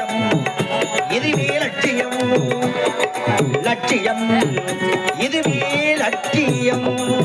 லட்சியம் இதுவே லட்சியம். லட்சியம் இதுவே லட்சியம்.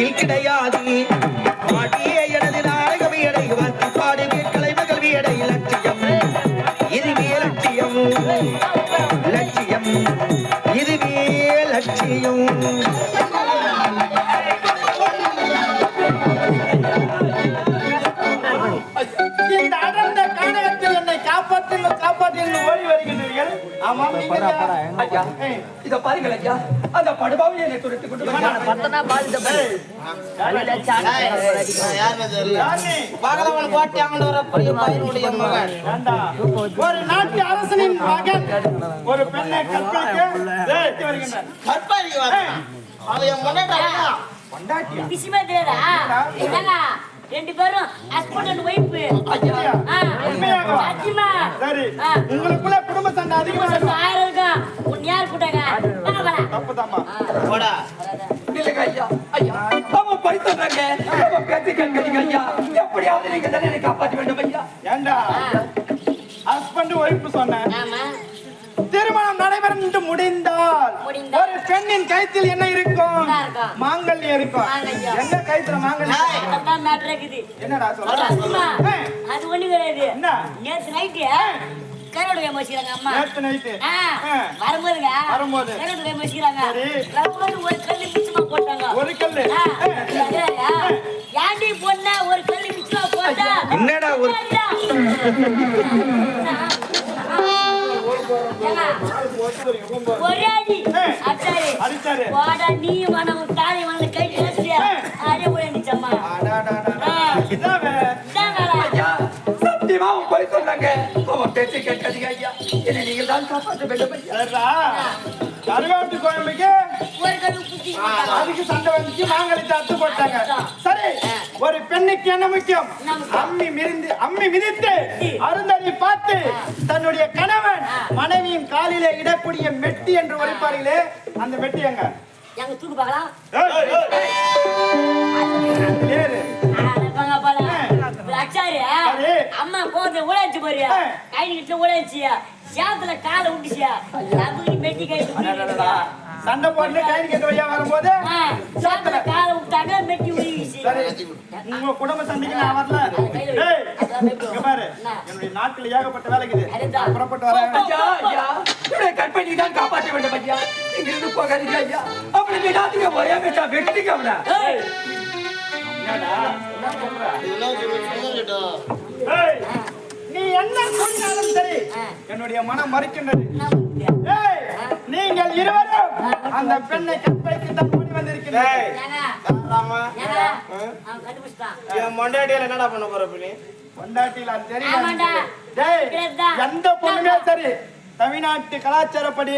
உலகில் கிடையாது. பாட்டியே எனது நாடக வீடை வாத்தி பாடுவே கலைமகள் வீடை லட்சியம். இதுவே லட்சியம். லட்சியம். இதுவே லட்சியம். இந்த அடர்ந்த கானகத்தில் என்னை காப்பாற்றுங்கள் காப்பாற்றுங்கள். ஓடி வருகின்றீர்கள் ஆமாம்? ஐயா இத பாருங்கள் ஐயா. அந்த படுபாவை என்னை துரத்தி கொண்டு? ஒரு நாட்டு அரசனின் மகன். ஒரு பெண்ணை கற்பழிக்க அவன் முன்னாடி என்னங்க ரெண்டு பேரும் ஹஸ்பண்ட் அண்ட் உண்மையாகவா? சத்தியமா சரி. உங்களுக்குள்ள குடும்ப சண்டை அதிகமா இருக்கும் ஆயிரம் இருக்கும் உன் யார் கூட்டாங்க தப்புதாம்மா. போடா. இல்லைங்க ஐயா ஐயா. அவன் படித்தாங்க அவன் பேச்சு கேட்கறீங்க ஐயா. எப்படியாவது நீங்க தானே காப்பாற்ற வேண்டும் ஐயா. ஏண்டா? ஹஸ்பண்ட் ஒய்ஃப் சொன்னேன். ஆமா. திருமணம் நடைபெறும் என்று முடிந்தால். ஒரு பெண்ணின் கழுத்தில் என்ன இருக்கும்? மாங்கல்யம் இருக்கும். என்ன கழுத்துல மாங்கல்யம் என்னடா சொல்ற? அது ஒண்ணு கிடையாது. என்ன? நேத்து நைட்டு கருவாடு வேக வச்சுக்கிறாங்க அம்மா. நேத்து நைட்டு. வரும்போதுங்க வரும்போது. கருவாடு வேக வச்சுக்கிறாங்க. சரி. வரும்போது ஒரு கல்லு மிச்சமா போட்டாங்க. ஒரு கல்லு? ஏன்டி பொண்ணா ஒரு கல்லு மிச்சமா போட்டா? என்னடா ஒரு- ஒரே அடி. அடிச்சாரு அடிச்சாரு. போடா நீ வேணா உன் தாலி வந்து கை ஏய். அதே வேலை. ஐயா சத்தியமா அவன் போய் சொன்னாங்க அவன் பேச்சு கேட்காதீங்க ஐயா என்னை நீங்கள் தான் காப்பாற்ற வேண்டும் ஐயா சரிடா கருவாட்டு குழம்புக்கு ஒரு கல்லு குத்தி போட்டாங்க. அதுக்கு சண்டை வந்துச்சு மாங்கலத்தை அத்து போட்டாங்க சரி ஒரு பெண்ணுக்கு என்ன முக்கியம்? அம்மி மிரிந்து அம்மி மிதித்து அருந்ததி பார்த்து தன்னுடைய கணவன் மனைவியின் காலிலே இடக்கூடிய மெட்டி என்று ஒழிப்பார்களே அந்த மெட்டி எங்க? எங்க தூக்கு பார்க்கலாம். அம்மா கோவத்துல உழைச்சு போறியா. கை கிட்ட உழைச்சியா சேத்துல காலை விட்டுச்சியா மெட்டி கை. சண்டை போட்டு கயிறு கட்டு வையா வரும்போது சேத்துல காலை விட்டாங்க மெட்டி சரி. உங்க குடும்ப சண்டைக்கு நான் வரல. ஏய், இங்க பாரு. என்னுடைய நாட்டுல ஏகப்பட்ட வேலை இருக்குது அதுதான். நான் புறப்பட்டு வரேன். ஐயா தான் காப்பாற்ற வேண்டும் ஐயா. இங்கிருந்து போகாதீங்க ஐயா. அப்படி விடாதீங்க ஒரே வச்சா வெட்டிங்க அவனை. நீ என்ன சொன்னாலும் சரி. என்னுடைய மனம் மறுக்கின்றது. நீங்கள் இருவரும் அந்த பெண்ணை கற்பழித்து தான் என் மொண்டாட்டியால என்னடா பண்ண போற. டேய் இப்படிதான். எந்த பொண்ணுமே சரி தமிழ்நாட்டு கலாச்சாரப்படி.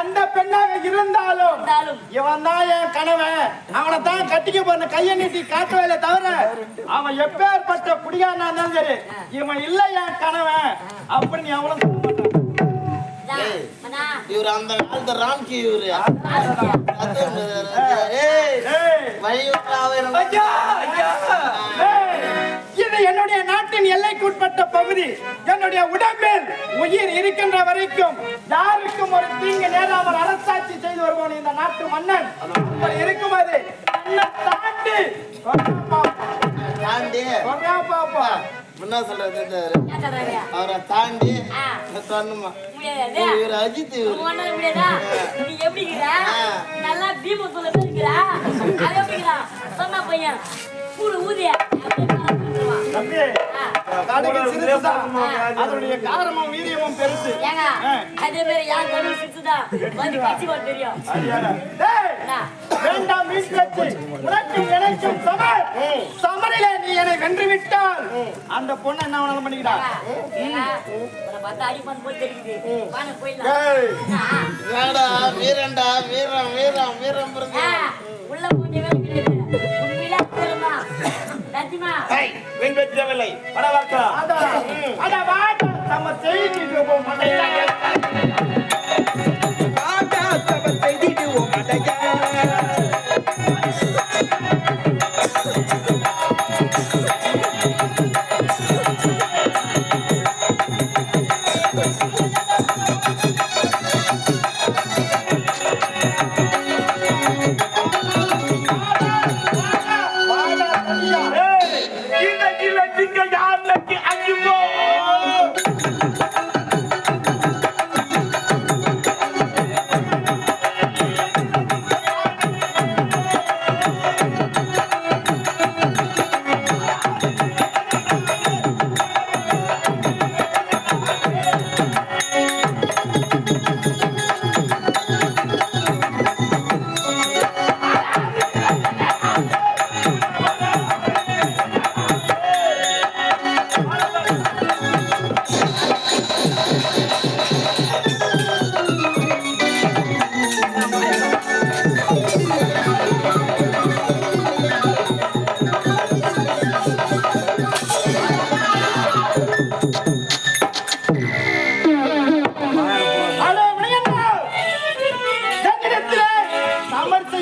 எந்த பெண்ணாக இருந்தாலும் இருந்தாலும். இவன் தான் என் கணவன். அவனை தான் கட்டிக்க போன கையை நீட்டி காட்டுவேல தவிர அவன் எப்பேற்பட்ட குடிகாரனா இருந்தாலும் சரி இவன் இல்ல என் கணவன். அப்படின்னு எவனும் இவரு அந்த காலத்து ராம்கி இவரு இது என்னுடைய நாட்டின் எல்லைக்குட்பட்ட பகுதி. என்னுடைய உடம்பில் உயிர் இருக்கின்ற வரைக்கும் யாருக்கும் ஒரு தீங்கு நேராமல் அரசாட்சி செய்து வருபவன் இந்த நாட்டு மன்னன். இருக்கும்போது என்னை தாண்டி பாப்பா. என்ன சொல்றது அவரை தாண்டி ஆ, சொன்னமா அஜித் நீ எப்படி நல்லா பீம போய் இருக்கிற. எப்படி பையன். ஊரு ஊதிய. தம்பி ஆ. கடுகு சிறுசுதான். அதனுடைய காரமும் வீரியமும் பெருசு. ஏங்க, அதே மாதிரி என் கண்ணு சிரிச்சுதான். வந்து கட்சி போட தெரியும். டேய், என்ன? வேண்டாம் வீட்டு வச்சு உனக்கும் எனக்கும் சமர் சமரிலே நீ என்னை வென்று விட்டால் அந்த பொண்ணை என்ன வேணாலும் பண்ணிக்கிட்டா? வீரன்டா வீரம் வீரம் வீரம் ஆ, உள்ள போக வீண் வெற்றவில்லை பட பார்க்கலாம்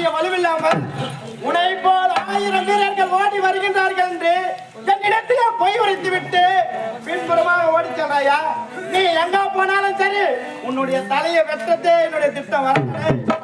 செய்ய வலுவில்லாமல் உன்னை போல் ஆயிரம் வீரர்கள் ஓடி வருகின்றார்கள் என்று என்னிடத்திலே பொய் உரைத்து விட்டு பின்புறமாக ஓடி சென்றாயா? நீ எங்க போனாலும் சரி உன்னுடைய தலையை வெட்டத்தே என்னுடைய திட்டம் வரவில்லை.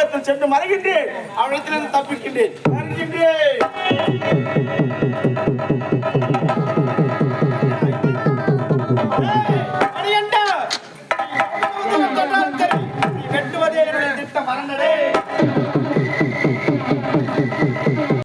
தெரிகின்ற சென்று மறைகின்றேன். அவனிடத்திலிருந்து தப்பிக்கின்றேன். வருகின்றேன்.